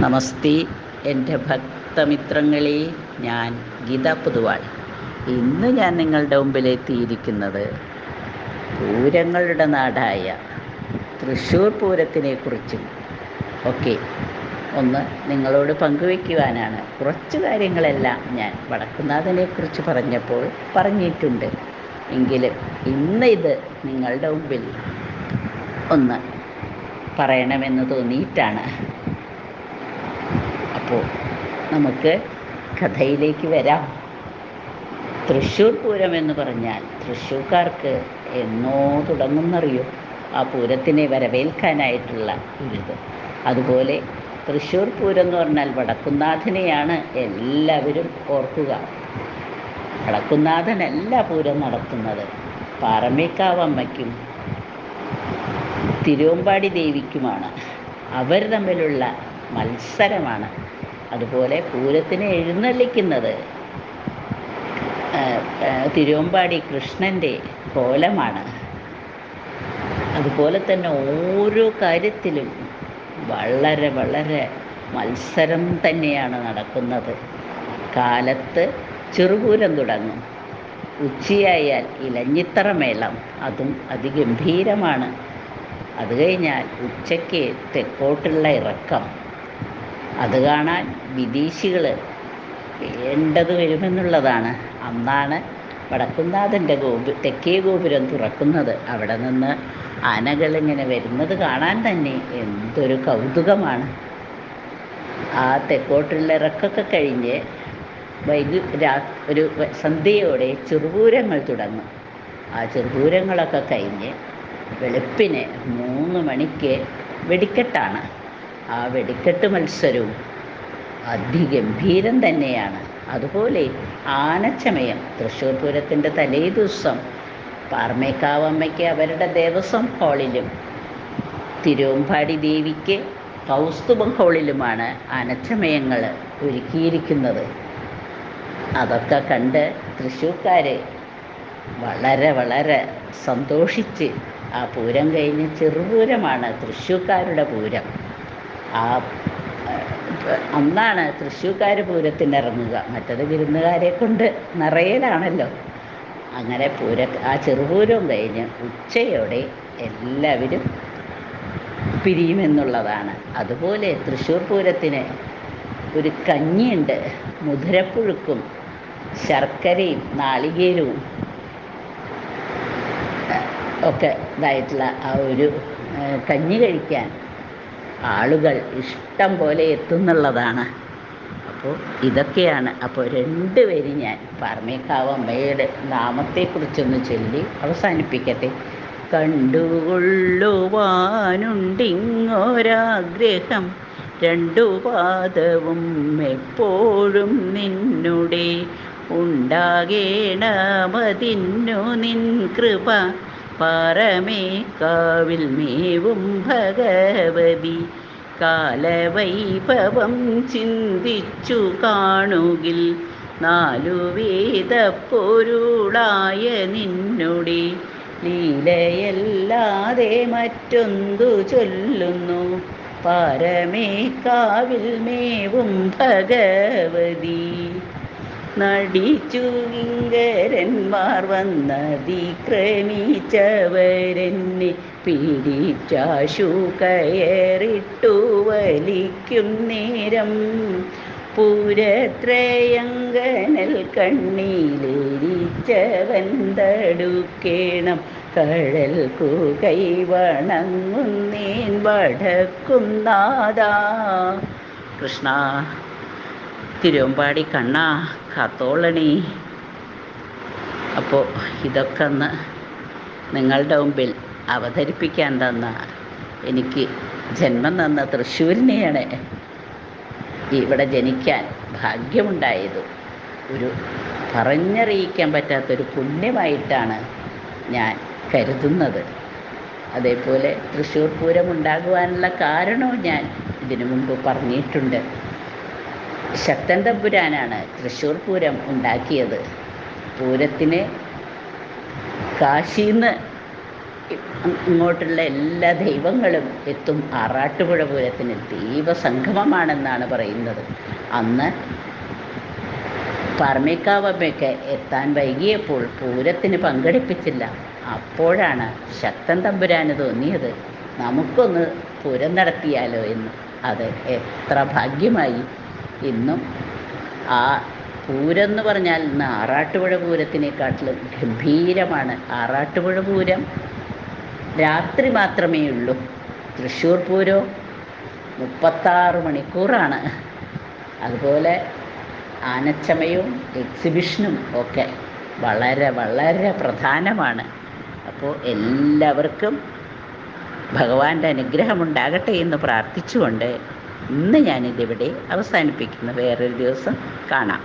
നമസ്തേ. എന്റെ ഭക്തമിത്രങ്ങളെ ഞാൻ ഗീത പൊതുവാൾ. ഇന്ന് ഞാൻ നിങ്ങളുടെ മുമ്പിലെത്തിയിരിക്കുന്നത് പൂരങ്ങളുടെ നാടായ തൃശ്ശൂർ പൂരത്തിനെ കുറിച്ചും. ഒക്കെ ഒന്ന് നിങ്ങളോട് പങ്കുവയ്ക്കുവാനാണ്. കുറച്ച് കാര്യങ്ങളെല്ലാം ഞാൻ വടക്കുന്നാഥനെക്കുറിച്ച് പറഞ്ഞപ്പോൾ പറഞ്ഞിട്ടുണ്ട്. എങ്കിലും ഇന്ന് ഇത് നിങ്ങളുടെ മുമ്പിൽ ഒന്ന് പറയണമെന്ന് തോന്നിയിട്ടാണ്. അപ്പോൾ നമുക്ക് കഥയിലേക്ക് വരാം. തൃശ്ശൂർ പൂരം എന്ന് പറഞ്ഞാൽ തൃശ്ശൂർക്കാർക്ക് എന്നോ തുടങ്ങുന്നറിയോ? ആ പൂരത്തിനെ വരവേൽക്കാനായിട്ടുള്ള ഒരിത് അതുപോലെ തൃശ്ശൂർ പൂരം എന്ന് പറഞ്ഞാൽ വടക്കുന്നാഥനെയാണ് എല്ലാവരും ഓർക്കുക. വടക്കുന്നാഥനല്ല പൂരം നടത്തുന്നത് പാറമേക്കാവമ്മയ്ക്കും തിരുവമ്പാടി ദേവിക്കുമാണ്. അവർ തമ്മിലുള്ള മത്സരമാണ് അതുപോലെ പൂരത്തിനെ എഴുന്നള്ളിക്കുന്നത്. തിരുവമ്പാടി കൃഷ്ണന്റെ കോലമാണ്. അതുപോലെ തന്നെ ഓരോ കാര്യത്തിലും വളരെ വളരെ മത്സരം തന്നെയാണ് നടക്കുന്നത്. കാലത്ത് ചെറുപൂരം തുടങ്ങും. ഉച്ചയായാൽ ഇലഞ്ഞിത്തറ മേളം അതും അതിഗംഭീരമാണ്. അത് കഴിഞ്ഞാൽ ഉച്ചയ്ക്ക് തെക്കോട്ടുള്ള ഇറക്കം. അത് കാണാൻ വിദേശികൾ വേണ്ടത് വരുമെന്നുള്ളതാണ്. അന്നാണ് വടക്കുന്നാഥന്റെ ഗോപു തെക്കേ ഗോപുരം തുറക്കുന്നത്. അവിടെ നിന്ന് ആനകളിങ്ങനെ വരുന്നത് കാണാൻ തന്നെ എന്തൊരു കൗതുകമാണ്. ആ തെക്കോട്ടുള്ള ഇറക്കൊക്കെ കഴിഞ്ഞ് വൈകു രാ ഒരു സന്ധ്യയോടെ ചെറുപൂരങ്ങൾ തുടങ്ങും. ആ ചെറുപൂരങ്ങളൊക്കെ കഴിഞ്ഞ് വെളുപ്പിന് മൂന്ന് മണിക്ക് വെടിക്കെട്ടാണ്. ആ വെടിക്കെട്ട് മത്സരവും അതിഗംഭീരം തന്നെയാണ്. അതുപോലെ ആനച്ചമയം തൃശ്ശൂർ പൂരത്തിന്റെ തലേ ദിവസം പാർമേക്കാവമ്മയ്ക്ക് അവരുടെ ദേവസ്വം ഹാളിലും തിരുവമ്പാടി ദേവിക്ക് കൗസ്തുഭം ഹാളിലുമാണ് ആനച്ചമയങ്ങൾ ഒരുക്കിയിരിക്കുന്നത്. അതൊക്കെ കണ്ട് തൃശ്ശൂർക്കാർ വളരെ വളരെ സന്തോഷിച്ച് ആ പൂരം കഴിഞ്ഞ് ചെറുപൂരമാണ് തൃശ്ശൂർക്കാരുടെ പൂരം. ആ അന്നാണ് തൃശ്ശൂർക്കാർ പൂരത്തിന് ഇറങ്ങുക മറ്റത് വിരുന്നുകാരെ കൊണ്ട് നിറയലാണല്ലോ. അങ്ങനെ പൂര ആ ചെറുപൂരവും കഴിഞ്ഞ് ഉച്ചയോടെ എല്ലാവരും പിരിയുമെന്നുള്ളതാണ്. അതുപോലെ തൃശ്ശൂർ പൂരത്തിന് ഒരു കഞ്ഞിയുണ്ട്. മുതിരപ്പുഴുക്കും ശർക്കരയും നാളികേരവും ഒക്കെ ഇതായിട്ടുള്ള ആ ഒരു കഞ്ഞി കഴിക്കാൻ ആളുകൾ ഇഷ്ടം പോലെ എത്തുന്നുള്ളതാണ്. അപ്പോൾ ഇതൊക്കെയാണ്. അപ്പോൾ രണ്ട് രണ്ടുപേരും ഞാൻ പാർമേക്കാവമ്മയുടെ നാമത്തെക്കുറിച്ചൊന്ന് ചൊല്ലി അവസാനിപ്പിക്കട്ടെ. കണ്ടുകൊള്ളുവാനുണ്ടിങ്ങൊരാഗ്രഹം. രണ്ടു പാദവും എപ്പോഴും നിന്നുടെ. ഉണ്ടാകേണമതിന്നു നിൻ കൃപ. പാറമേക്കാവിൽ മേവും ഭഗവതി. കാലവൈഭവം ചിന്തിച്ചു കാണുകിൽ നാലു വേദപ്പൊരുളായ നിന്നുടി. ലീലയല്ലാതെ മറ്റൊന്തു ചൊല്ലുന്നു. പാരമേക്കാവിൽ മേവും ഭഗവതി. നടിച്ചു കിങ്കരന്മാർ വന്നതിക്രമിച്ചവരെന്നെ പിടിച്ചാശു കയറിട്ടു വലിക്കും നേരം. പൂരത്രയങ്കനൽ കണ്ണീലിരിച്ചവൻ തടുക്കേണം. കഴൽ കുകൈ വണങ്ങുന്നേൻ വടക്കുന്നാദാ കൃഷ്ണ തിരുവമ്പാടി കണ്ണ. കാത്തോളണി. അപ്പോൾ ഇതൊക്കെ ഒന്ന് നിങ്ങളുടെ മുമ്പിൽ അവതരിപ്പിക്കാൻ തന്ന എനിക്ക് ജന്മം തന്ന തൃശ്ശൂരിനെയാണ് ഇവിടെ ജനിക്കാൻ ഭാഗ്യമുണ്ടായത്. ഒരു പറഞ്ഞറിയിക്കാൻ പറ്റാത്തൊരു പുണ്യമായിട്ടാണ് ഞാൻ കരുതുന്നത്. അതേപോലെ തൃശ്ശൂർ പൂരം ഉണ്ടാകുവാനുള്ള കാരണവും ഞാൻ ഇതിനു മുമ്പ് പറഞ്ഞിട്ടുണ്ട്. ശക്തൻ തമ്പുരാനാണ് തൃശ്ശൂർ പൂരം ഉണ്ടാക്കിയത്. പൂരത്തിന് കാശിന്ന് ഇങ്ങോട്ടുള്ള എല്ലാ ദൈവങ്ങളും എത്തും. ആറാട്ടുപുഴ പൂരത്തിന് ദൈവസംഗമമാണെന്നാണ് പറയുന്നത്. അന്ന് പാർമേക്കാവമ്മയൊക്കെ എത്താൻ വൈകിയപ്പോൾ പൂരത്തിന് പങ്കെടുപ്പിച്ചില്ല. അപ്പോഴാണ് ശക്തൻ തമ്പുരാന് തോന്നിയത്. നമുക്കൊന്ന് പൂരം നടത്തിയാലോ എന്ന്. അത് എത്ര ഭാഗ്യമായി. ഇന്നും ആ പൂരം എന്ന് പറഞ്ഞാൽ ഇന്ന് ആറാട്ടുപുഴ പൂരത്തിനെക്കാട്ടിലും ഗംഭീരമാണ്. ആറാട്ടുപുഴ പൂരം രാത്രി മാത്രമേ ഉള്ളൂ. തൃശ്ശൂർ പൂരോ മുപ്പത്താറ് മണിക്കൂറാണ്. അതുപോലെ ആനച്ചമയവും എക്സിബിഷനും ഒക്കെ വളരെ വളരെ പ്രധാനമാണ്. അപ്പോൾ എല്ലാവർക്കും ഭഗവാന്റെ അനുഗ്രഹമുണ്ടാകട്ടെ എന്ന് പ്രാർത്ഥിച്ചുകൊണ്ട് ഇന്ന് ഞാനിതിവിടെ അവസാനിപ്പിക്കുന്നു വേറൊരു ദിവസം കാണാം.